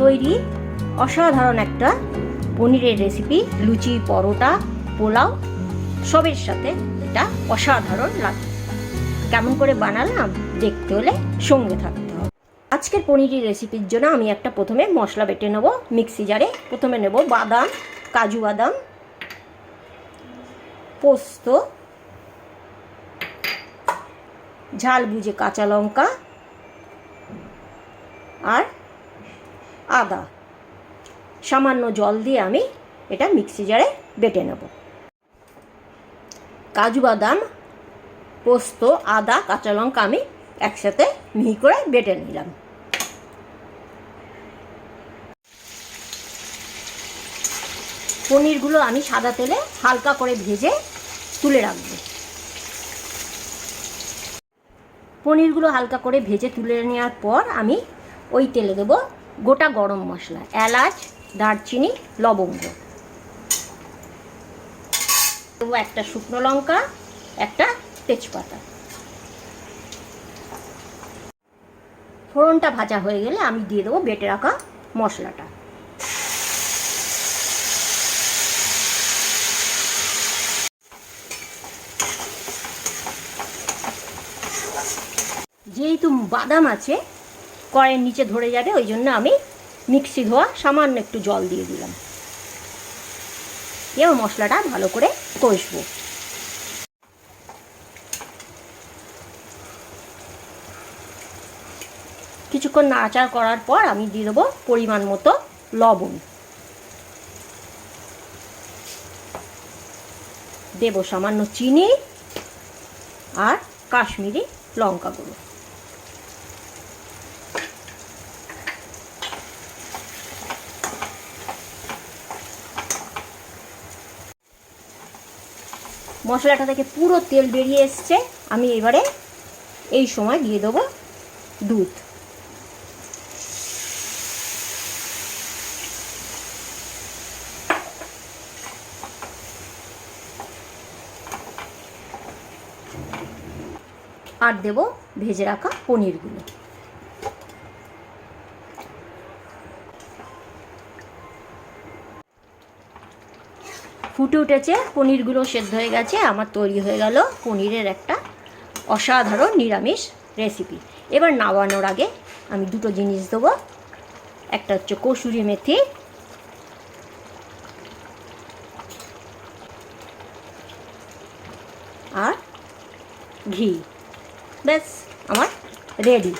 তৈরি অসাধারণ একটা পনিরের রেসিপি লুচি, পরোটা, পোলাও, সবের সাথে এটা অসাধারণ লাগে। কেমন করে বানালাম দেখতে হলে সঙ্গে থাকতে হবে। আজকের পনিরের রেসিপির জন্য আমি একটা প্রথমে মশলা বেটে নেব মিক্সি জারে প্রথমে নেব বাদাম, কাজু বাদাম, পোস্ত ঝাল বুঝে কাঁচা লঙ্কা, আর আদা। সামান্য জল দিয়ে আমি এটা মিক্সি জারে বেটে নেব। কাজু বাদাম, পোস্ত, আদা, কাঁচা লঙ্কা আমি একসাথে মিহি করে বেটে নিলাম। পনিরগুলো আমি সাদা তেলে হালকা করে ভেজে তুলে রাখব। পনিরগুলো হালকা করে ভেজে তুলে নেওয়ার পর আমি ওই তেলে দেবো গোটা গরম মশলা, এলাচ, দারচিনি, লবঙ্গ। একটা শুকনো লঙ্কা, একটা তেজপাতা। ফোড়নটা ভাজা হয়ে গেলে আমি দিয়ে দেবো বেটে রাখা মশলাটা। যেহেতু বাদাম আছে কড়াইয়ের নিচে ধরে যাবে, ওই জন্য আমি মিক্সি ধোয়া সামান্য একটু জল দিয়ে দিলাম। এবার মশলাটা ভালো করে কষবো। কিছুক্ষণ নাড়াচাড়া করার পর আমি দিয়ে দেবো পরিমাণ মতো লবণ। দেবো সামান্য চিনি আর কাশ্মীরি লঙ্কা গুঁড়ো। মশলাটা থেকে পুরো তেল বেরিয়ে এসছে। আমি এবারে এই সময় দিয়ে দেবো দুধ। আর দেব ভেজে রাখা পনিরগুলো। ফুটে উঠেছে, পনিরগুলো সেদ্ধ হয়ে গেছে, আমার তৈরি হয়ে গেল পনিরের একটা অসাধারণ নিরামিষ রেসিপি এবার নামানোর আগে আমি দুটো জিনিস দেবো, একটা হচ্ছে কসুরি মেথি। আর ঘি। ব্যাস, আমার রেডি